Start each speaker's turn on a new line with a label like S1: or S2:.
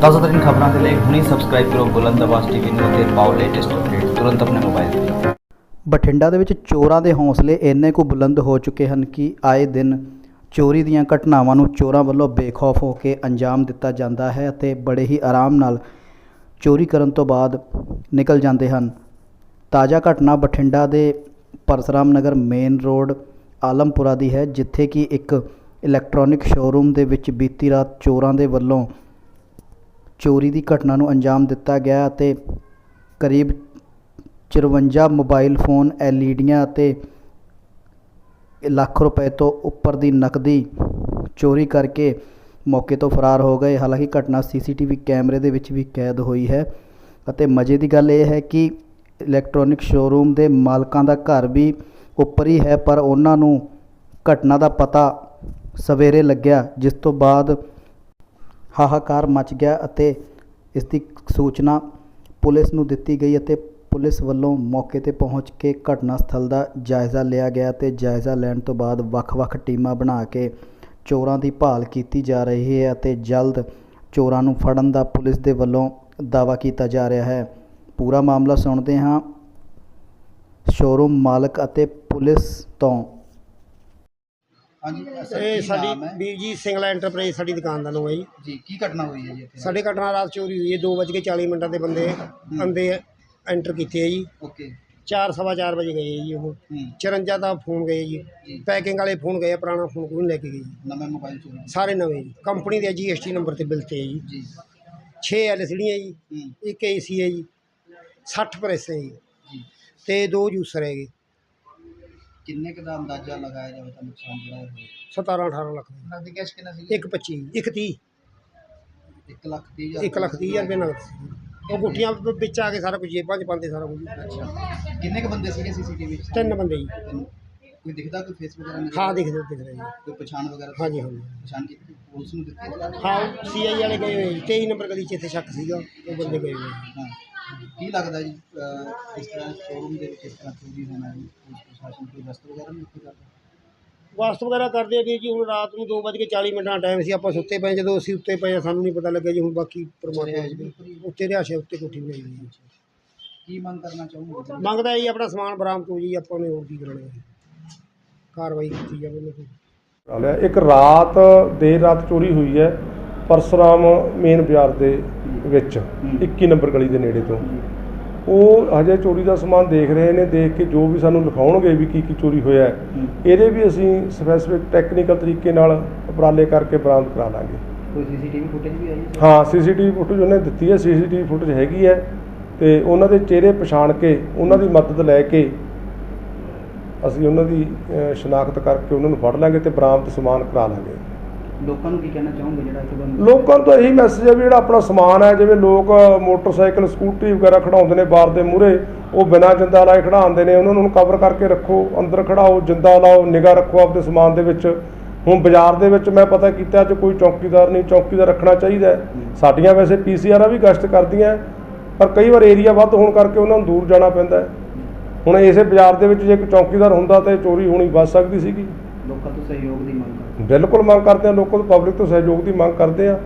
S1: ਤਾਜ਼ਾ ਖਬਰਾਂ ਦੇ ਲਈ ਹੁਣੀ ਸਬਸਕ੍ਰਾਈਬ ਕਰੋ ਬੁਲੰਦ ਆਵਾਜ਼ ਟੀਵੀ ਨੂੰ ਅਤੇ ਪਾਓ ਲੇਟੈਸਟ ਅਪਡੇਟ ਤੁਰੰਤ ਆਪਣੇ ਮੋਬਾਈਲ ਤੇ।
S2: ਬਠਿੰਡਾ ਦੇ ਵਿੱਚ ਚੋਰਾਂ ਦੇ ਹੌਸਲੇ ਇੰਨੇ ਕੁ ਬੁਲੰਦ ਹੋ ਚੁੱਕੇ ਹਨ ਕਿ ਆਏ ਦਿਨ ਚੋਰੀ ਦੀਆਂ ਘਟਨਾਵਾਂ ਨੂੰ ਚੋਰਾਂ ਵੱਲੋਂ ਬੇਖੌਫ ਹੋ ਕੇ ਅੰਜਾਮ ਦਿੱਤਾ ਜਾਂਦਾ ਹੈ ਅਤੇ ਬੜੇ ਹੀ ਆਰਾਮ ਨਾਲ ਚੋਰੀ ਕਰਨ ਤੋਂ ਬਾਅਦ ਨਿਕਲ ਜਾਂਦੇ ਹਨ। ਤਾਜ਼ਾ ਘਟਨਾ ਬਠਿੰਡਾ ਦੇ ਪਰਸਰਾਮ ਨਗਰ ਮੇਨ ਰੋਡ, ਆਲਮਪੁਰਾ ਦੀ ਹੈ, ਜਿੱਥੇ ਕਿ ਇੱਕ ਇਲੈਕਟ੍ਰੋਨਿਕ ਸ਼ੋਰੂਮ ਦੇ ਵਿੱਚ ਬੀਤੀ ਰਾਤ ਚੋਰਾਂ ਦੇ ਵੱਲੋਂ ਚੋਰੀ ਦੀ ਘਟਨਾ ਨੂੰ ਅੰਜਾਮ ਦਿੱਤਾ ਗਿਆ ਅਤੇ ਕਰੀਬ 54 ਮੋਬਾਈਲ ਫੋਨ, ਐਲਈਡੀਆਂ ਅਤੇ ਲੱਖ ਰੁਪਏ ਤੋਂ ਉੱਪਰ ਦੀ ਨਕਦੀ ਚੋਰੀ ਕਰਕੇ ਮੌਕੇ ਤੋਂ ਫਰਾਰ ਹੋ ਗਏ। ਹਾਲਾਂਕਿ ਘਟਨਾ ਸੀਸੀਟੀਵੀ ਕੈਮਰੇ ਦੇ ਵਿੱਚ ਵੀ ਕੈਦ ਹੋਈ ਹੈ ਅਤੇ ਮਜ਼ੇ ਦੀ ਗੱਲ ਇਹ ਹੈ ਕਿ ਇਲੈਕਟ੍ਰੋਨਿਕ ਸ਼ੋਰੂਮ ਦੇ ਮਾਲਕਾਂ ਦਾ ਘਰ ਵੀ ਉੱਪਰ ਹੀ ਹੈ, ਪਰ ਉਹਨਾਂ ਨੂੰ ਘਟਨਾ ਦਾ ਪਤਾ ਸਵੇਰੇ ਲੱਗਿਆ, ਜਿਸ ਤੋਂ ਬਾਅਦ ਹਾਹਾਕਾਰ ਮਚ ਗਿਆ ਅਤੇ ਇਸ ਦੀ ਸੂਚਨਾ ਪੁਲਿਸ ਨੂੰ ਦਿੱਤੀ ਗਈ ਅਤੇ ਪੁਲਿਸ ਵੱਲੋਂ ਮੌਕੇ ਤੇ ਪਹੁੰਚ ਕੇ ਘਟਨਾ ਸਥਲ ਦਾ ਜਾਇਜ਼ਾ ਲਿਆ ਗਿਆ ਤੇ ਜਾਇਜ਼ਾ ਲੈਣ ਤੋਂ ਬਾਅਦ ਵੱਖ-ਵੱਖ ਟੀਮਾਂ ਬਣਾ ਕੇ ਚੋਰਾਂ ਦੀ ਭਾਲ ਕੀਤੀ ਜਾ ਰਹੀ ਹੈ ਅਤੇ ਜਲਦ ਚੋਰਾਂ ਨੂੰ ਫੜਨ ਦਾ ਪੁਲਿਸ ਦੇ ਵੱਲੋਂ ਦਾਅਵਾ ਕੀਤਾ ਜਾ ਰਿਹਾ ਹੈ। ਪੂਰਾ ਮਾਮਲਾ ਸੁਣਦੇ ਹਾਂ। ਸ਼ੋਰੂਮ ਮਾਲਕ ਅਤੇ ਪੁਲਿਸ ਤੋਂ
S3: ਹਾਂਜੀ
S4: ਇਹ ਸਾਡੀ ਬੀਜੀ ਸਿੰਗਲਾ ਐਂਟਰਪ੍ਰਾਈਜ਼ ਸਾਡੀ ਦੁਕਾਨ ਦਾ ਨਾਮ ਹੈ ਜੀ।
S3: ਜੀ ਕੀ ਘਟਨਾ ਹੋਈ ਹੈ ਜੀ ਇੱਥੇ?
S4: ਸਾਡੇ ਘਟਨਾ ਰਾਤ ਚੋਰੀ ਹੋਈ ਹੈ 2:40 ਮਿੰਟਾਂ ਦੇ ਬੰਦੇ ਅੰਦੇ ਐਂਟਰ ਕੀਤੇ ਹੈ ਜੀ।
S3: ਓਕੇ।
S4: 4 ਸਵਾ ਚਾਰ ਵਜੇ ਗਏ ਜੀ ਉਹ।
S3: ਹੂੰ।
S4: 54 ਦਾ ਫੋਨ ਗਏ ਜੀ।
S3: ਜੀ।
S4: ਪੈਕਿੰਗ ਵਾਲੇ ਫੋਨ ਗਏ ਪੁਰਾਣਾ ਫੋਨ ਕੋਈ ਨਹੀਂ ਲੈ ਕੇ ਗਏ ਜੀ।
S3: ਨਵੇਂ ਮੋਬਾਈਲ ਚੋਰੀ
S4: ਸਾਰੇ ਨਵੇਂ ਜੀ। ਕੰਪਨੀ ਦੇ ਜੀਐਸਟੀ ਨੰਬਰ ਤੇ ਬਿੱਲ ਤੇ ਹੈ ਜੀ।
S3: ਜੀ।
S4: 6 ਐਲਸੀਡੀਆਂ ਜੀ।
S3: ਹੂੰ।
S4: ਇੱਕ ਏਸੀ ਹੈ ਜੀ। 60 ਪ੍ਰੈਸ ਹੈ ਜੀ।
S3: ਜੀ।
S4: ਤੇ ਦੋ ਜੂਸਰ ਹੈਗੇ।
S3: ਕਿੰਨੇ ਕੁ ਦਾ ਅੰਦਾਜ਼ਾ ਲਗਾਇਆ ਜਾਵੇ ਤਾਂ ਨੁਕਸਾਨ ਜਿਹੜਾ ਹੋਇਆ?
S4: 17 18 ਲੱਖ ਦਾ।
S3: ਨਗਦੀ ਕੈਸ਼ ਕਿੰਨਾ ਸੀ
S4: ਇੱਕ 25 ਇੱਕ 30
S3: 1 ਲੱਖ 30 ਹਜ਼ਾਰ
S4: 1 ਲੱਖ 30 ਹਜ਼ਾਰ ਰੁਪਏ ਨਗਦ ਸੀ। ਉਹ ਗੁੱਟੀਆਂ ਵਿੱਚ ਆ ਕੇ ਸਾਰਾ ਕੁਝ ਜੇਬਾਂ 'ਚ ਪਾਉਂਦੇ ਸਾਰਾ ਕੁਝ।
S3: ਅੱਛਾ। ਕਿੰਨੇ ਕੁ ਬੰਦੇ ਸੀਗੇ ਸੀਸੀਟੀਵੀ ਵਿੱਚ
S4: ਤਿੰਨ ਬੰਦੇ ਜੀ।
S3: ਕੋਈ ਦਿਖਦਾ ਕੋਈ ਫੇਸ ਵਗੈਰਾ ਨਜ਼ਰ
S4: ਹਾਂ ਦਿਖਦੇ ਦਿਖ ਰਹੇ ਜੀ।
S3: ਕੋਈ ਪਛਾਣ ਵਗੈਰਾ?
S4: ਹਾਂਜੀ ਹਾਂਜੀ।
S3: ਪਛਾਣ ਕੀਤੀ? ਪੁਲਿਸ ਨੂੰ ਦਿੱਤੀ?
S4: ਹਾਂ ਸੀਆਈ ਵਾਲੇ ਗਏ ਹੋਏ ਜੀ। 23 ਨੰਬਰ ਗਲੀ 'ਚ ਇੱਥੇ ਸ਼ੱਕ ਸੀਗਾ। ਉਹ ਬੰਦੇ ਗਏ ਹੋਏ।
S3: ਹਾਂ। ਕੀ ਲੱਗਦਾ ਜੀ ਅਹ, ਇਸ ਤਰ੍ਹਾਂ ਸ਼ੋਰੂਮ ਦੇ ਵਿੱਚ ਇਸ ਤਰ੍ਹਾਂ ਚੋਰੀ ਹੋਣਾ ਜੀ ਪੁਲਿਸ ਪ੍ਰਸ਼ਾਸਨ ਕੋਈ ਰਸਤ ਵਗੈਰਾ ਨਹੀਂ ਉੱਥੇ ਕਰਦਾ?
S4: ਵਾਸਤ ਵਗੈਰਾ ਕਰਦੇ ਆ ਜੀ ਹੁਣ ਰਾਤ ਨੂੰ 2:40 ਮਿੰਟਾਂ ਦਾ ਟਾਈਮ ਸੀ ਆਪਾਂ ਸੁੱਤੇ ਪਏ ਜਦੋਂ ਅਸੀਂ ਉੱਤੇ ਪਏ ਸਾਨੂੰ ਨਹੀਂ ਪਤਾ ਲੱਗਿਆ ਜੀ ਹੁਣ ਬਾਕੀ ਪਰਮਾਤਮਾ ਦੀ ਉੱਤੇ ਰਿਹਾਸ਼ੇ ਉੱਤੇ ਕੋਠੀ ਬਣਾਈ ਹੋਈ ਹੈ
S3: ਕੀ ਮੰਗ ਕਰਨਾ ਚਾਹੋਗੇ
S4: ਮੰਗਦਾ ਜੀ ਆਪਣਾ ਸਮਾਨ ਬਰਾਮਦ ਹੋ ਜੀ ਆਪਾਂ ਨੇ ਹੋਰ ਕੀ ਕਰਨਾ ਹੈ। ਕਾਰਵਾਈ ਕੀਤੀ ਜਾਵੇ ਉਹਨਾਂ ਤੇ।
S5: ਇੱਕ ਰਾਤ ਦੇਰ ਰਾਤ ਚੋਰੀ ਹੋਈ ਹੈ। ਪਰਸਰਾਮ ਮੇਨ ਬਾਜ਼ਾਰ ਦੇ ਵਿੱਚ 21 ਨੰਬਰ ਗਲੀ ਦੇ ਨੇੜੇ ਤੋਂ। ਉਹ ਹਜੇ ਚੋਰੀ ਦਾ ਸਮਾਨ ਦੇਖ ਰਹੇ ਨੇ ਦੇਖ ਕੇ ਜੋ ਵੀ ਸਾਨੂੰ ਲਿਖਾਉਣਗੇ ਵੀ ਕੀ ਕੀ ਚੋਰੀ ਹੋਇਆ ਹੈ ਇਹਦੇ ਵੀ ਅਸੀਂ ਸਪੈਸੀਫਿਕ ਟੈਕਨੀਕਲ ਤਰੀਕੇ ਨਾਲ ਉਪਰਾਲੇ ਕਰਕੇ ਬਰਾਮਦ ਕਰਾ ਲਾਂਗੇ।
S3: ਕੋਈ ਸੀਸੀਟੀਵੀ ਫੁਟੇਜ ਵੀ ਆਈ
S5: ਹਾਂ? ਸੀਸੀਟੀਵੀ ਫੁਟੇਜ ਉਹਨੇ ਦਿੱਤੀ ਹੈ ਸੀਸੀਟੀਵੀ ਫੁਟੇਜ ਹੈਗੀ ਹੈ ਤੇ ਉਹਨਾਂ ਦੇ ਚਿਹਰੇ ਪਛਾਣ ਕੇ ਉਹਨਾਂ ਦੀ ਮਦਦ ਲੈ ਕੇ ਅਸੀਂ ਉਹਨਾਂ ਦੀ ਸ਼ਨਾਖਤ ਕਰਕੇ ਉਹਨਾਂ ਨੂੰ ਫੜ ਲਾਂਗੇ ਤੇ ਬਰਾਮਦ ਸਮਾਨ ਕਰਾ ਲਾਂਗੇ।
S3: ਲੋਕਾਂ ਨੂੰ ਕੀ ਕਹਿਣਾ ਚਾਹੋਗੇ ਜਿਹੜਾ ਇੱਥੇ ਬੰਦ
S5: ਲੋਕਾਂ ਨੂੰ ਤਾਂ ਇਹੀ ਮੈਸੇਜ ਹੈ ਵੀ ਜਿਹੜਾ ਆਪਣਾ ਸਮਾਨ ਹੈ, ਜਿਵੇਂ ਲੋਕ ਮੋਟਰਸਾਈਕਲ ਸਕੂਟਰੀ ਵਗੈਰਾ ਖੜਾਉਂਦੇ ਨੇ ਬਾਰ ਦੇ ਮੂਹਰੇ, ਉਹ ਬਿਨਾਂ ਜਿੰਦਾ ਲਾਏ ਖੜਾਉਂਦੇ ਨੇ, ਉਹਨਾਂ ਨੂੰ ਕਵਰ ਕਰਕੇ ਰੱਖੋ, ਅੰਦਰ ਖੜਾਓ, ਜਿੰਦਾ ਲਾਓ, ਨਿਗਾਹ ਰੱਖੋ ਆਪਦੇ ਸਮਾਨ ਦੇ ਵਿੱਚ। ਹੁਣ ਬਾਜ਼ਾਰ ਦੇ ਵਿੱਚ ਮੈਂ ਪਤਾ ਕੀਤਾ, ਅੱਜ ਕੋਈ ਚੌਕੀਦਾਰ ਨਹੀਂ, ਚੌਕੀਦਾਰ ਰੱਖਣਾ ਚਾਹੀਦਾ ਸਾਡੀਆਂ ਵੈਸੇ ਪੀਸੀਆਰਾਂ ਵੀ ਗਸ਼ਤ ਕਰਦੀਆਂ ਪਰ ਕਈ ਵਾਰ ਏਰੀਆ ਵੱਧ ਹੋਣ ਕਰਕੇ ਉਹਨਾਂ ਨੂੰ ਦੂਰ ਜਾਣਾ ਪੈਂਦਾ ਹੁਣ ਇਸੇ ਬਾਜ਼ਾਰ ਦੇ ਵਿੱਚ ਜੇ ਕੋਈ ਚੌਕੀਦਾਰ ਹੁੰਦਾ ਤਾਂ ਚੋਰੀ ਹੋਣੀ ਬਚ ਸਕਦੀ ਸੀਗੀ।
S3: ਲੋਕਾਂ ਤੋਂ ਸਹਿਯੋਗ ਦੀ ਮੰਗ
S5: ਬਿਲਕੁਲ ਮੰਗ ਕਰਦੇ ਆ, ਲੋਕਾਂ ਤੋਂ ਪਬਲਿਕ ਤੋਂ ਸਹਿਯੋਗ ਦੀ ਮੰਗ ਕਰਦੇ ਆ।